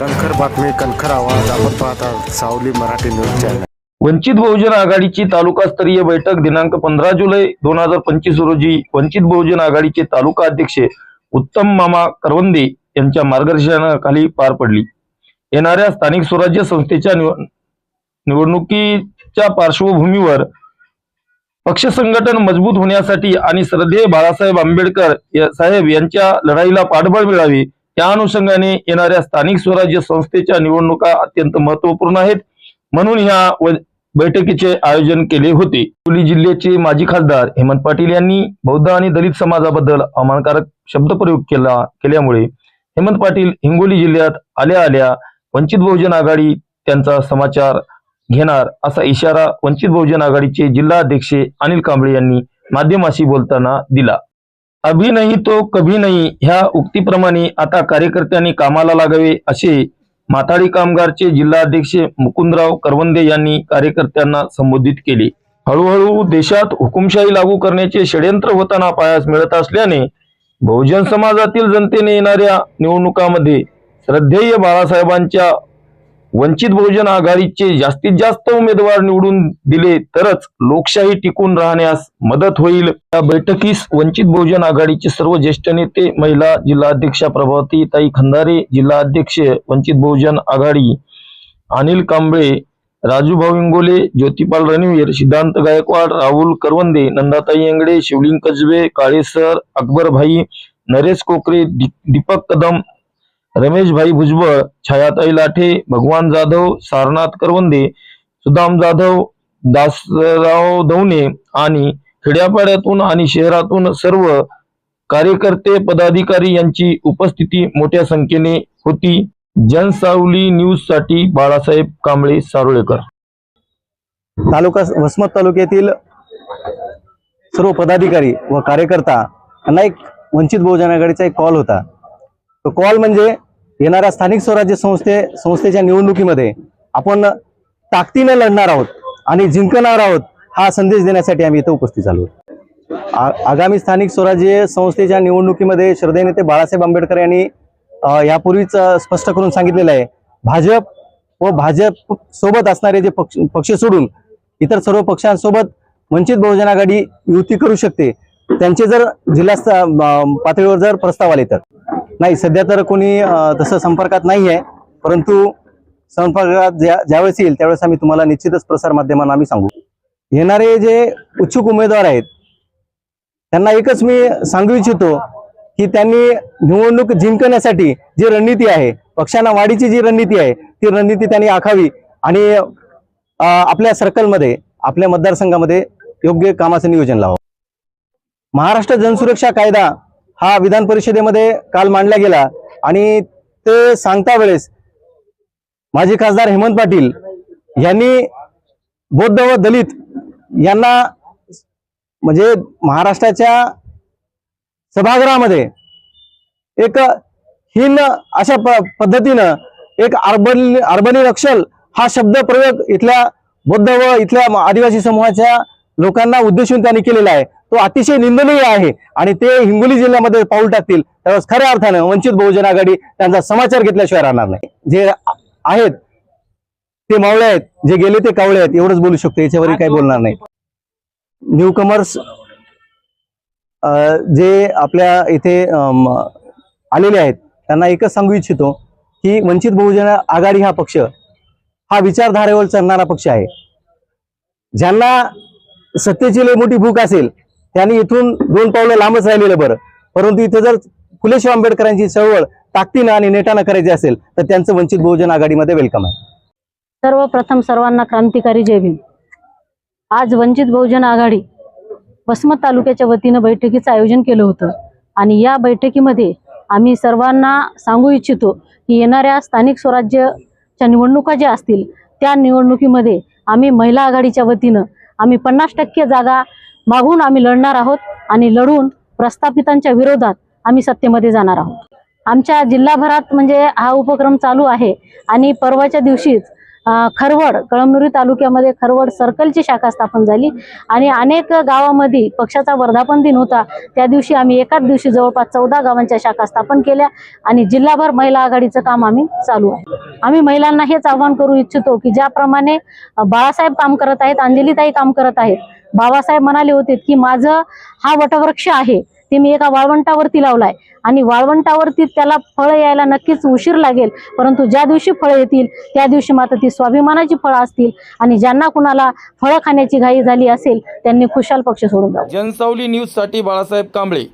कणखर बातमी कणखर आवाज आपण पाहता सावली मराठी न्यूज चॅनल. वंचित बहुजन आघाडीची तालुकास्तरीय बैठक दिनांक पंधरा जुलै दोन हजार पंचवीस रोजी वंचित बहुजन आघाडीचे तालुका अध्यक्ष उत्तम मामा करवंदे यांच्या मार्गदर्शनाखाली पार पडली. येणाऱ्या स्थानिक स्वराज्य संस्थेच्या निवडणुकीच्या पार्श्वभूमीवर पक्ष संघटन मजबूत होण्यासाठी आणि श्रद्धेय बाळासाहेब आंबेडकर साहेब यांच्या लढाईला पाठबळ मिळावे त्या अनुषंगाने येणाऱ्या स्थानिक स्वराज्य संस्थेच्या निवडणुका अत्यंत महत्त्वपूर्ण आहेत. म्हणून ह्या बैठकीचे आयोजन केले होते. हिंगोली जिल्ह्याचे माजी खासदार हेमंत पाटील यांनी बौद्ध आणि दलित समाजाबद्दल अवमानकारक शब्दप्रयोग केला केल्यामुळे हेमंत पाटील हिंगोली जिल्ह्यात आल्या आल्या वंचित बहुजन आघाडी त्यांचा समाचार घेणार असा इशारा वंचित बहुजन आघाडीचे जिल्हा अध्यक्ष अनिल कांबळे यांनी माध्यमाशी बोलताना दिला. अभी नाही तो कभी नाही ह्या उक्तीप्रमाणे आता कार्यकर्त्यांनी कामाला लागावे असे माथाडी कामगारचे जिल्हाध्यक्ष मुकुंदराव करवंदे यांनी कार्यकर्त्यांना संबोधित केले. हळूहळू देशात हुकुमशाही लागू करण्याचे षडयंत्र होताना पायास मिळत असल्याने बहुजन समाजातील जनतेने येणाऱ्या निवडणुकामध्ये श्रद्धेय बाळासाहेबांच्या वंचित बहुजन आघाडीचे जास्तीत जास्त उमेदवार निवडून दिले तरच लोकशाही टिकून राहण्यास मदत होईल. या बैठकीस वंचित बहुजन आघाडीचे सर्व ज्येष्ठ नेते महिला जिल्हाध्यक्षा प्रभावती ताई खंदारे जिल्हाध्यक्ष वंचित बहुजन आघाडी अनिल कांबळे राजूभाऊ इंगोले ज्योतिपाल रणवीर सिद्धांत गायकवाड राहुल करवंदे नंदाताई येंगडे शिवलिंग कजवे काळेसर अकबर भाई नरेश कोकरे दीपक कदम रमेशभाई भुजबळ छायाताई लाठे भगवान जाधव सारनाथ करवंदे सुदाम जाधव दासराव दवणे आणि खेड्यापाड्यातून आणि शहरातून सर्व कार्यकर्ते पदाधिकारी यांची उपस्थिती मोठ्या संख्येने होती. जनसावली न्यूजसाठी बाळासाहेब कांबळे सारोळेकर. तालुका वसमत तालुक्यातील सर्व पदाधिकारी व कार्यकर्ता यांना एक वंचित बहुजन आघाडीचा एक कॉल होता. कॉल म्हणजे येणाऱ्या स्थानिक स्वराज्य संस्थे संस्थेच्या निवडणुकीमध्ये आपण ताकदीने लढणार आहोत आणि जिंकणार आहोत हा संदेश देण्यासाठी आम्ही इथं उपस्थित झालो. आगामी स्थानिक स्वराज्य संस्थेच्या निवडणुकीमध्ये श्रद्धे नेते बाळासाहेब आंबेडकर यांनी यापूर्वीच स्पष्ट करून सांगितलेलं आहे भाजप व भाजप सोबत असणारे जे पक्ष पक्ष सोडून इतर सर्व पक्षांसोबत वंचित बहुजन आघाडी युती करू शकते त्यांचे जर जिल्हा पातळीवर जर प्रस्ताव आले तर. नाही सध्या तर कोणी तसं संपर्कात नाही आहे परंतु संपर्कात ज्या ज्यावेळेस येईल त्यावेळेस आम्ही तुम्हाला निश्चितच प्रसार माध्यमांना आम्ही सांगू. येणारे जे उत्सुक उमेदवार आहेत त्यांना एकच मी सांगू इच्छितो की त्यांनी निवडणूक जिंकण्यासाठी जी रणनीती आहे पक्षांना वाढीची जी रणनीती आहे ती रणनीती त्यांनी आखावी आणि आपल्या सर्कलमध्ये आपल्या मतदारसंघामध्ये योग्य कामाचं नियोजन लावावं. महाराष्ट्र जनसुरक्षा कायदा हा विधान परिषदेमध्ये काल मांडला गेला आणि ते सांगता वेळेस माजी खासदार हेमंत पाटील यांनी बौद्ध व दलित यांना म्हणजे महाराष्ट्राच्या सभागृहामध्ये एक हीन अशा प- पद्धतीनं एक अर्बन अर्बनी नक्षल हा शब्द प्रयोग इथल्या बौद्ध व इथल्या आदिवासी समूहाच्या लोकांना उद्देशून त्यांनी केलेला आहे. तो अतिशय निंदनीय आहे आणि ते हिंगोली जिल्ह्यामध्ये पाऊल टाकतील. त्यावेळेस खऱ्या अर्थानं वंचित बहुजन आघाडी त्यांचा समाचार घेतल्याशिवाय राहणार नाही. जे आहेत ते मावळे आहेत जे गेले ते कावळे आहेत एवढंच बोलू शकतो याच्यावरही काही बोलणार नाही. न्यू कमर्स जे आपल्या इथे आलेले आहेत त्यांना एकच सांगू इच्छितो की वंचित बहुजन आघाडी हा पक्ष हा विचारधारेवर चालणारा पक्ष आहे. ज्यांना सत्तेची लय मोठी भूक असेल त्यांनी इथून दोन पावलं लांबच राहिलेलं बरं. परंतु इथं जर फुलेशाह आंबेडकरांची चळवळ ताकदीनं आणि नेटानं करायची असेल तर त्यांचं वंचित बहुजन आघाडीमध्ये वेलकम आहे. सर्वप्रथम सर्वांना क्रांतिकारी जय भीम. आज वंचित बहुजन आघाडी वसमत तालुक्याच्या वतीनं बैठकीचं आयोजन केलं होतं. आणि या बैठकीमध्ये आम्ही सर्वांना सांगू इच्छितो की येणाऱ्या स्थानिक स्वराज्यच्या निवडणुका ज्या असतील त्या निवडणुकीमध्ये आम्ही महिला आघाडीच्या वतीनं आम्ही पन्नास टक्के जागा मागून आम्ही लढणार आहोत आणि लढून प्रस्थापितांच्या विरोधात आम्ही सत्तेमध्ये जाणार आहोत. आमच्या जिल्हाभरात म्हणजे हा उपक्रम चालू आहे आणि परवाच्या दिवशीच खरवड कळमनुरी तालुक्यामध्ये खरवड सर्कलची शाखा स्थापन झाली. आणि अनेक गावामध्ये पक्षाचा वर्धापन दिन होता. त्या दिवशी आम्ही एकाच दिवशी जवळपास चौदा गावांच्या शाखा स्थापन केल्या आणि जिल्हाभर महिला आघाडीचं काम आम्ही चालू आहे. आम्ही महिलांना हेच आवाहन करू इच्छितो की ज्याप्रमाणे बाळासाहेब काम करत आहेत अंजलीताई काम करत आहेत. बाबासाहेब म्हणाले होते की माझं हा वटवृक्ष आहे. ते मी एका वाळवंटावरती लावलाय. आणि वाळवंटावरती त्याला फळं यायला नक्कीच उशीर लागेल. परंतु ज्या दिवशी फळं येतील त्या दिवशी मात्र ती स्वाभिमानाची फळं असतील आणि ज्यांना कुणाला फळं खाण्याची घाई झाली असेल त्यांनी खुशाल पक्ष सोडून जाऊ जनसावली न्यूजसाठी बाळासाहेब कांबळे.